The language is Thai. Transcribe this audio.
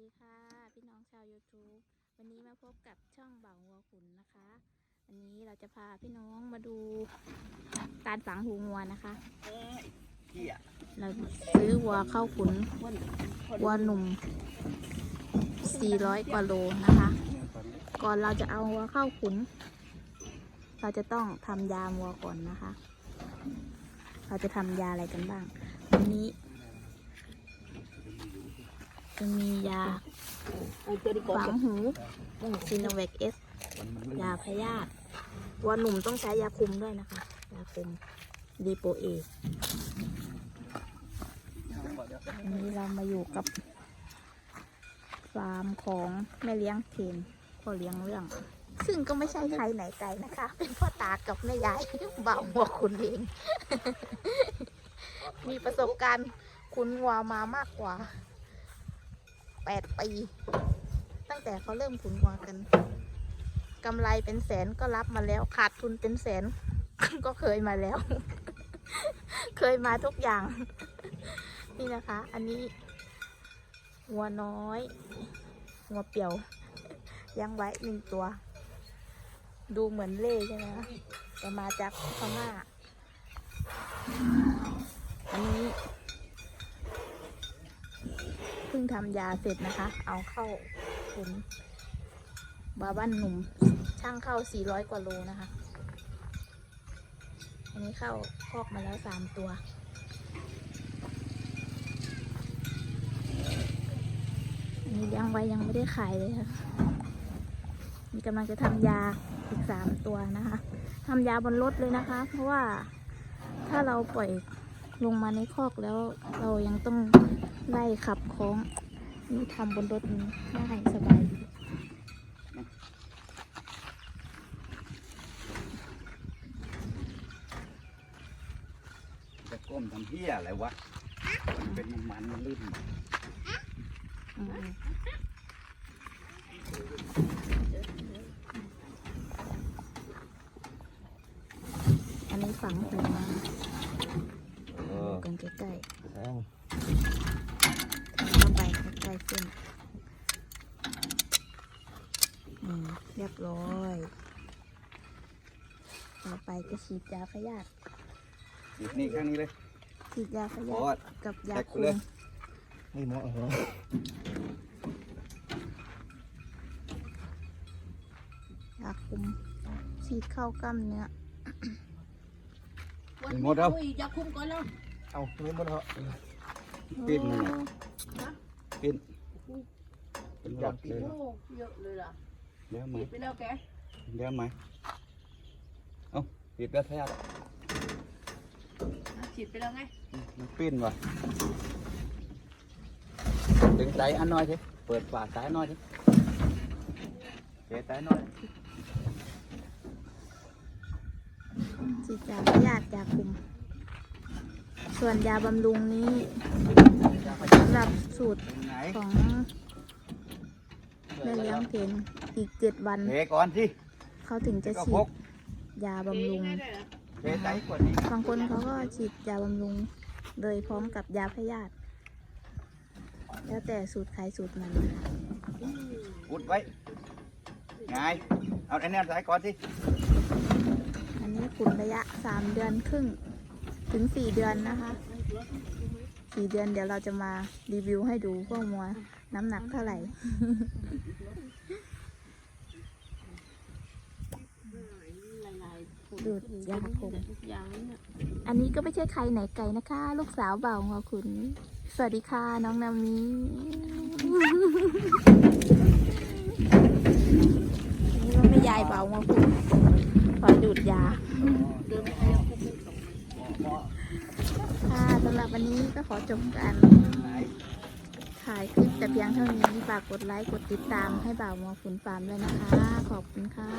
ดีค่ะ พี่น้องชาว YouTube วันนี้มาพบกับช่องบ่าวงัวขุนนะคะ วันนี้เราจะพาพี่น้องมาดูการฝังหูงัวนะคะเหี้ยเราซื้อวัวเข้าขุนวัวหนุ่ม 400 กว่าโลนะคะ ก่อนเราจะเอาวัวเข้าขุน เราจะต้องทำยาวัวก่อนนะคะ เราจะทำยาอะไรกันบ้าง วันนี้ จะมียาฝังหูซีโนเวคเอสยาพยาธิวัวหนุ่มต้องใช้ยาคุมด้วยนะคะ ยาคุมดีโปเอวันนี้เรามาอยู่กับฟาร์มของแม่เลี้ยงเทนพ่อเลี้ยงเรื่อง ซึ่งก็ไม่ใช่ใครไหนไกลนะคะ เป็นพ่อตากับแม่ยายบ่าวหัวคุณเอง มีประสบการณ์คุณวัวมามากกว่า แปดปี ตั้งแต่เขาเริ่มขุนวัวกันกำไรเป็นแสนก็รับมาแล้ว ขาดทุนเป็นแสน ก็เคยมาแล้ว เคยมาทุกอย่าง นี่นะคะ อันนี้วัวน้อยวัวเปียวยังไว้หนึ่งตัว ดูเหมือนเล่ใช่ไหมคะแต่มาจากพม่า อันนี้เพิ่งทำยาเสร็จนะคะ เอาเข้าขุนบาบ้านหนุ่มช่างเข้า 400 กว่าโลนะคะ อันนี้เข้าคอกมาแล้วสามตัว อันนี้เลี้ยงไว้ยังไม่ได้ขายเลยค่ะ มีกำลังจะทำยาอีกสามตัวนะคะทำยาบนรถเลยนะคะ เพราะว่าถ้าเราปล่อย ลงมาในคอกแล้วเรายังต้องไล่ขับของนี่ทำบนรถนี้ง่ายสบายดีจะก้มทำเหี้ยอะไรวะ มันเป็นมันมันลื่นอืมอันนี้ฝังหูมาเออดูกัน ใกล้แทงๆเข้าไปใกล้ๆเส้นอืมเรียบร้อย ต่อไปจะฉีดยาพยาธิอีกนี่ข้างนี้เลยฉีดยาพบยาอธิดกับยาแท็กไปคุเลมยนี่หมอเหรอยาคุมฉีดเข้ากล้ามเนื้อนี่หมดแล้วยาคุมก่อนแล้ว เอานี่หมดเหรอปิ้นมันน่ะปิ้นเป็นหลอดเลยโอ้เยอะเลยล่ะเดี๋ยวไหมปิดไปแล้วแกเดี๋ยวไหมเอ้าปิดแล้วแท้อะฉีดไปแล้วไงมันปิ้นว่ะดึงใจอันน้อยสิเปิดฝาสายน้อยสิเจ๊สายน้อยฉีดยาพยาธิยาคุม ส่วนยาบำรุงนี้สำหรับสูตรเป็นไงของแม่เลี้ยงเพนอีกเจ็ดวัน เทก่อนสิเขาถึงจะก็ฉีพดกยาบำรุงเทใจกว่านี้บางคนเขาก็ฉีดยาบำรุงโดยพร้อมกับยาพยาธิแล้วแต่สูตรใครสูตรมันนะคะอุดไว้ไงเอาอันนี้สายก่อนสิอันนี้ขุนระยะสามเดือนครึ่ง ถึงสี่เดือนนะคะสี่เดือนเดี๋ยวเราจะมารีวิวให้ดูพวกมัวน้ำหนักเท่าไหร่ ดูดยาคุมอย่างนี้เนี่ยอันนี้ก็ไม่ใช่ใครไหนไกลนะคะ ลูกสาวเบาของคุณ สวัสดีค่ะน้องนามินี่ก็ไม่ยายเบาของคุณคอยดูดยา เดินไปให้ยาคุมไม่ส่ง ค่ะสำหรับวันนี้ก็ขอจบการไหนถ่ายคลิปแต่เพียงเท่านี้ฝากกดไลค์กดติดตามให้บ่าวมอขุนฟาร์มเลยนะคะ ขอบคุณค่ะ